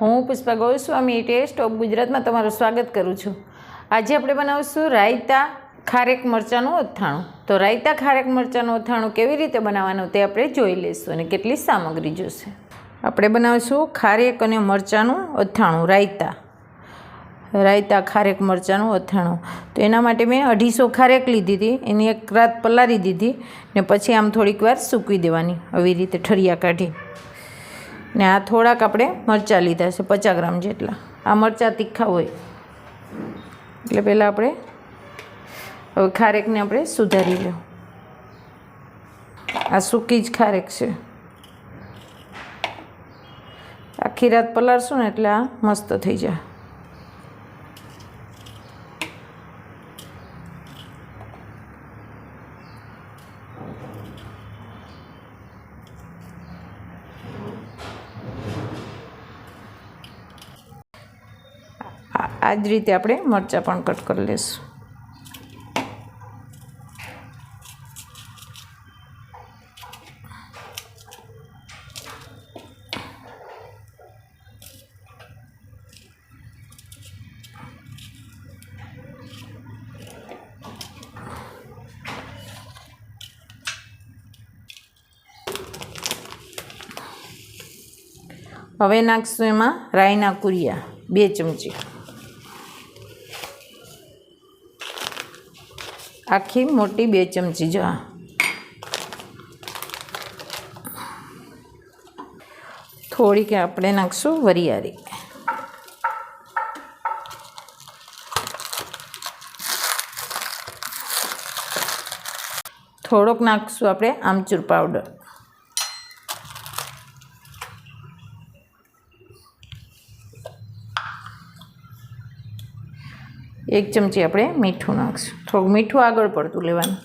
હું Pushpa Goswami test of ગુજરાતમાં તમારું સ્વાગત કરું છું. આજે આપણે બનાવીશું રાયતા ખારેક મરચાંનું અથાણું. તો રાયતા ખારેક મરચાંનું અથાણું કેવી રીતે બનાવવાનું તે આપણે જોઈ લઈશું અને કેટલી સામગ્રી જોશે. આપણે બનાવીશું ખારેક અને મરચાંનું અથાણું, રાયતા. રાયતા ખારેક મરચાંનું અથાણું. તો એના માટે મેં અઢીસો ખારેક લીધી હતી. એની એક રાત પલારી દીધી ને પછી આમ થોડીક વાર સૂકવી દેવાની. આવી રીતે ઠરિયા કાઢી. ને આ થોડાક આપણે મરચાં લીધા છે, પચાસ ગ્રામ જેટલા. આ મરચાં તીખા હોય. એટલે પહેલાં આપણે હવે ખારેકને આપણે સુધારી લો. આ સૂકી જ ખારેક છે. આખી રાત પલાળશું ને એટલે આ મસ્ત થઈ જાય. આ જ રીતે આપણે મરચાં પણ કટ કરી લઈશું. હવે નાખશું એમાં રાઈના કુરિયા, બે ચમચી. આખી મોટી બે ચમચી જો થોડીક આપણે નાખશું વરિયાળી. થોડોક નાખશું આપણે આમચૂર પાવડર એક ચમચી આપણે મીઠું નાખશું. થોડુંક મીઠું આગળ પડતું લેવાનું.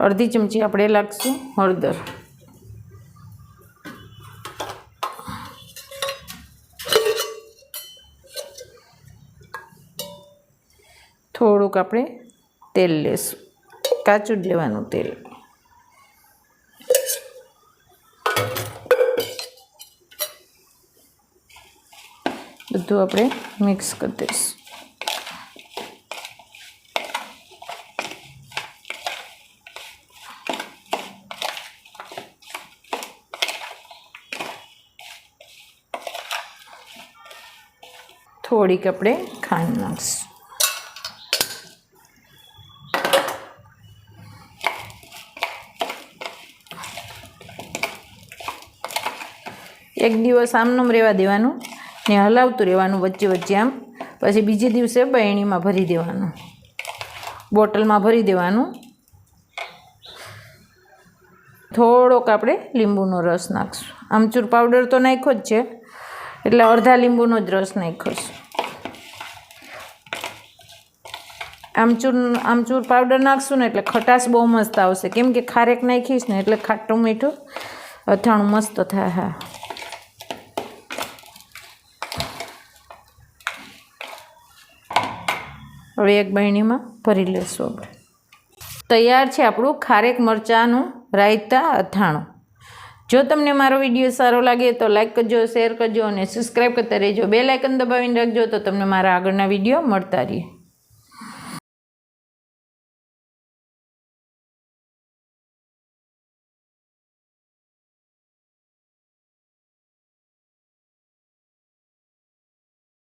અડધી ચમચી આપણે લાગશું હળદર. થોડુંક આપણે તેલ લેશું. કાચું જ લેવાનું તેલ. બધું આપણે મિક્સ કરી દઈશું. થોડીક આપણે ખાંડ નાખીશું. એક દિવસ આમનું રહેવા દેવાનું. ને હલાવતું રહેવાનું વચ્ચે વચ્ચે આમ. પછી બીજે દિવસે બહેણીમાં ભરી દેવાનું. બોટલમાં ભરી દેવાનું. થોડોક આપણે લીંબુનો રસ નાખશું. આમચૂર પાવડર તો નાખ્યો જ છે. એટલે અડધા લીંબુનો જ રસ નાખ્યો આમચૂર આમચૂર પાવડર નાખશું ને એટલે ખટાશ બહુ મસ્ત આવશે. કેમ કે ખારેક નાખીશ ને એટલે ખાટું મીઠું અથાણું મસ્ત થાય, હા. હવે એક બહેણીમાં ભરી લેશું આપણે. તૈયાર છે આપણું ખારેક મરચાંનું રાયતા અથાણું. જો તમને મારો વીડિયો સારો લાગે તો લાઈક કરજો, શેર કરજો અને સબસ્ક્રાઈબ કરતા રહેજો. બે લાઇકન દબાવીને રાખજો તો તમને મારા આગળના વીડિયો મળતા રહે.